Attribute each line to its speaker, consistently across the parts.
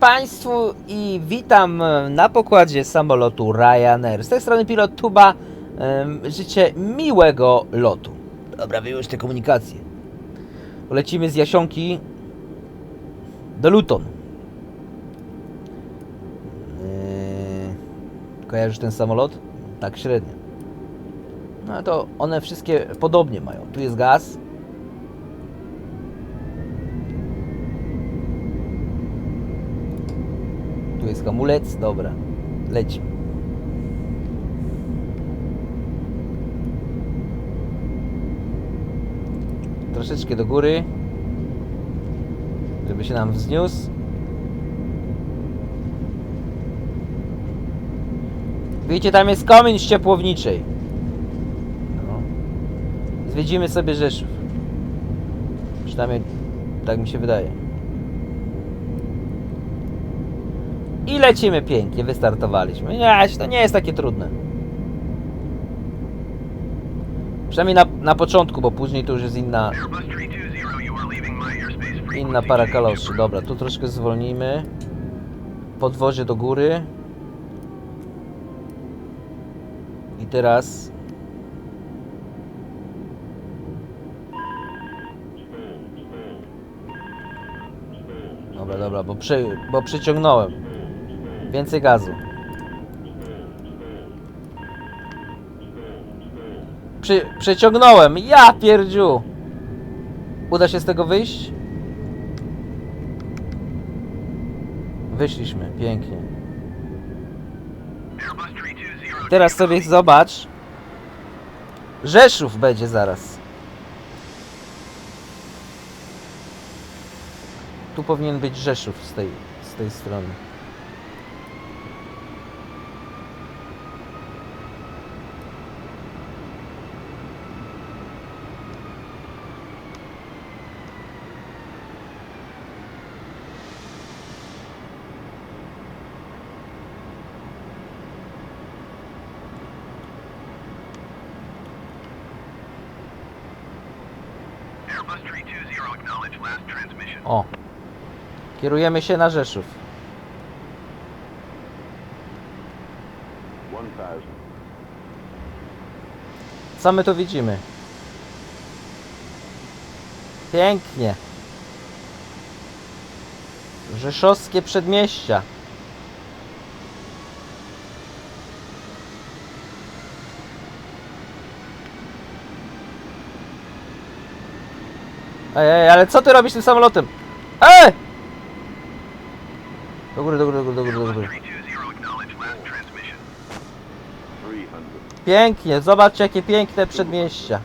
Speaker 1: Państwu i witam na pokładzie samolotu Ryanair. Z tej strony pilot Tuba. Życzę miłego lotu. Dobra, wyjąłeś te komunikacje. Lecimy z Jasionki do Luton. Kojarzysz ten samolot? Tak średnio. No to one wszystkie podobnie mają. Tu jest gaz. Hamulec, dobra. Lecimy. Troszeczkę do góry. Żeby się nam wzniósł. Widzicie, tam jest komin z ciepłowniczej. No. Zwiedzimy sobie Rzeszów. Przynajmniej tak mi się wydaje. I lecimy pięknie, wystartowaliśmy. Nie, to nie jest takie trudne. Przynajmniej na, na początku, bo później to już jest inna,
Speaker 2: Airbus 320, you are leaving my airspace frequency.
Speaker 1: inna para kaloszy. Dobra, tu troszkę zwolnimy. Podwozie do góry. I teraz... Dobra, dobra, bo, przy, bo przyciągnąłem. Więcej gazu. Przy, przeciągnąłem. Ja pierdziu. Uda się z tego wyjść? Wyszliśmy, pięknie.
Speaker 2: Airbus 320,
Speaker 1: Teraz sobie zobacz. Rzeszów będzie zaraz. Tu powinien być Rzeszów z tej, z tej strony. O. Kierujemy się na Rzeszów.
Speaker 2: 1000.
Speaker 1: Co my tu widzimy? Pięknie. Rzeszowskie przedmieścia. Ej, ale co ty robisz tym samolotem? Ej! Do góry, do góry, do góry, do góry, do góry.
Speaker 2: 320, acknowledge last transmission. 300.
Speaker 1: Pięknie, zobaczcie jakie piękne przedmieścia.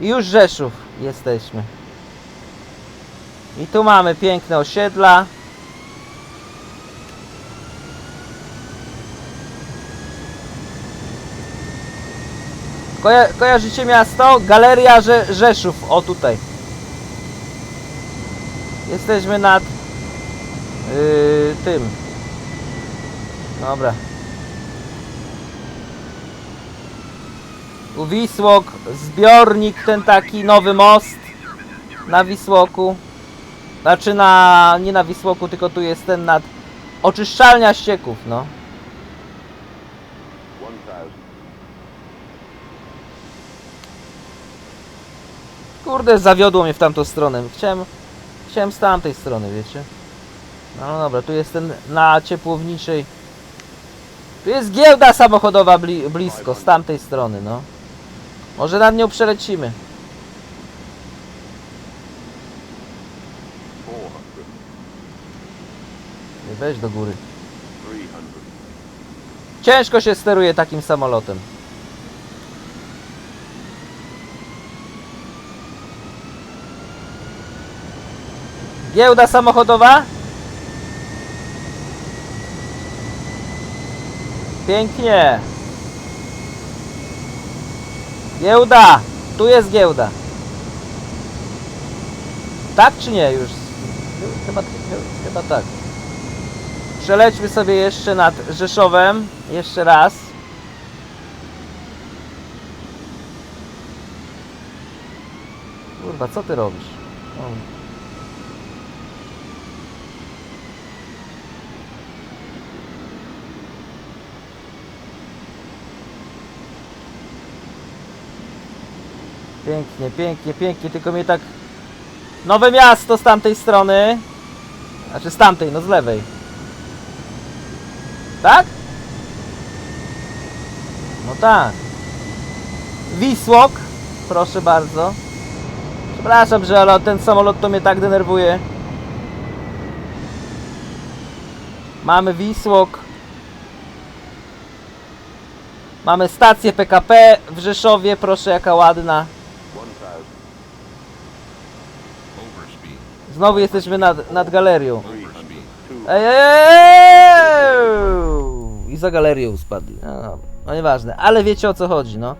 Speaker 1: I już Rzeszów jesteśmy. I tu mamy piękne osiedla. Koja kojarzycie miasto? Galeria Rze Rzeszów. O tutaj. Jesteśmy nad yy, tym. Dobra. U Wisłok, zbiornik, ten taki nowy most na Wisłoku. Znaczy na, nie na Wisłoku, tylko tu jest ten nad oczyszczalnia ścieków, no.
Speaker 2: 1000.
Speaker 1: Kurde, zawiodło mnie w tamtą stronę. Chciałem, chciałem z tamtej strony, wiecie. No, no dobra, tu jest ten na ciepłowniczej. Tu jest giełda samochodowa bli, blisko, z tamtej strony, no. Może nad nią przelecimy.
Speaker 2: 400.
Speaker 1: Nie, Weź do góry.
Speaker 2: 300.
Speaker 1: Ciężko się steruje takim samolotem. Giełda samochodowa? Pięknie. Giełda! Tu jest giełda. Tak czy nie już? Chyba, chyba tak. Przelećmy sobie jeszcze nad Rzeszowem. Jeszcze raz. Kurwa, co ty robisz? O. Pięknie, pięknie, pięknie, tylko mnie tak... Nowe miasto z tamtej strony. Znaczy z tamtej, no z lewej. Tak? No tak. Wisłok, proszę bardzo. Przepraszam, że ale ten samolot to mnie tak denerwuje. Mamy Wisłok. Mamy stację PKP w Rzeszowie, proszę jaka ładna.
Speaker 3: Overspeed.
Speaker 1: Znowu jesteśmy nad, nad galerią. I za galerią spadli. No, no nieważne, ale wiecie o co chodzi, no.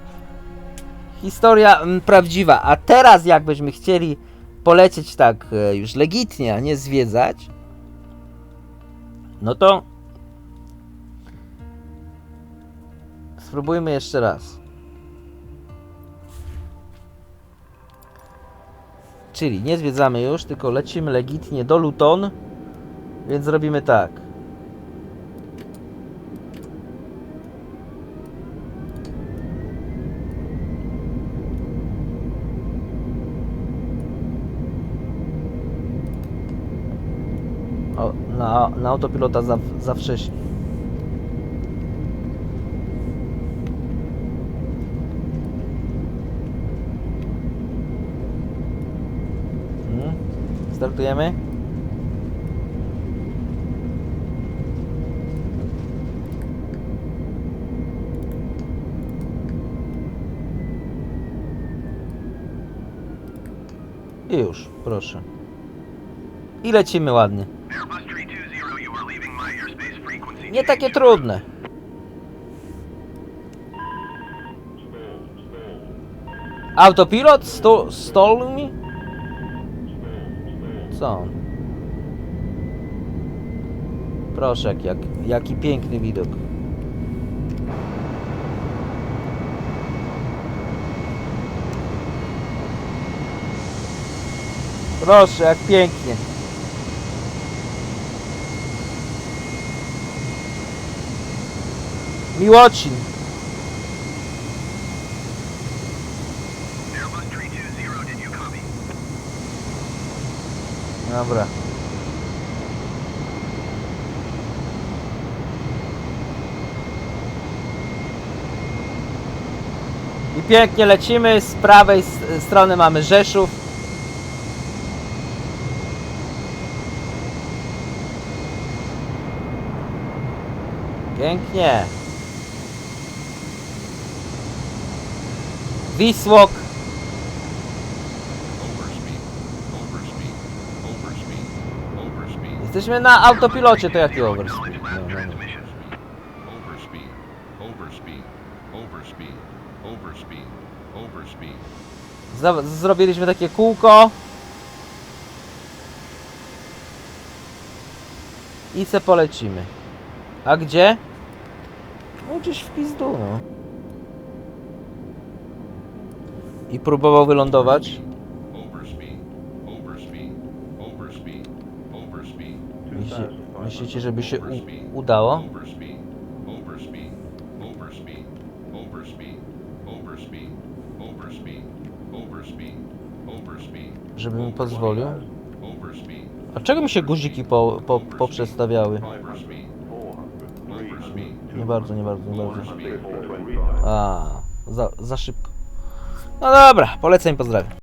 Speaker 1: Historia mm, prawdziwa. A teraz jakbyśmy chcieli polecieć tak e, już legitnie, a nie zwiedzać, no to spróbujmy jeszcze raz. Czyli nie zwiedzamy już, tylko lecimy legitnie do Luton. Więc zrobimy tak. O, na, na autopilota za, za wcześnie. Startujemy. I już, proszę. I lecimy ładnie. Nie takie trudne. Autopilot? Sto stole? On? Proszę, jak, jaki piękny widok. Proszę, jak pięknie. Miłocin. Dobra. I pięknie lecimy. Z prawej strony mamy Rzeszów. Pięknie. Wisłok.
Speaker 3: Overspeed. Overspeed. Overspeed. Overspeed.
Speaker 1: Jesteśmy na autopilocie, to jaki overspeed? No, no, no.
Speaker 2: transmission.
Speaker 3: Overspeed. Overspeed. Overspeed. Overspeed. Overspeed.
Speaker 1: Za- Zrobiliśmy takie kółko. I se polecimy. A gdzie? No gdzieś w pizdu, no. I próbował wylądować. Myślicie, żeby się udało? Żeby mi pozwolił? A czego mi się guziki po, po, poprzestawiały? Nie bardzo, nie bardzo, nie bardzo. A, za, za szybko. No dobra, polecam i pozdrawiam.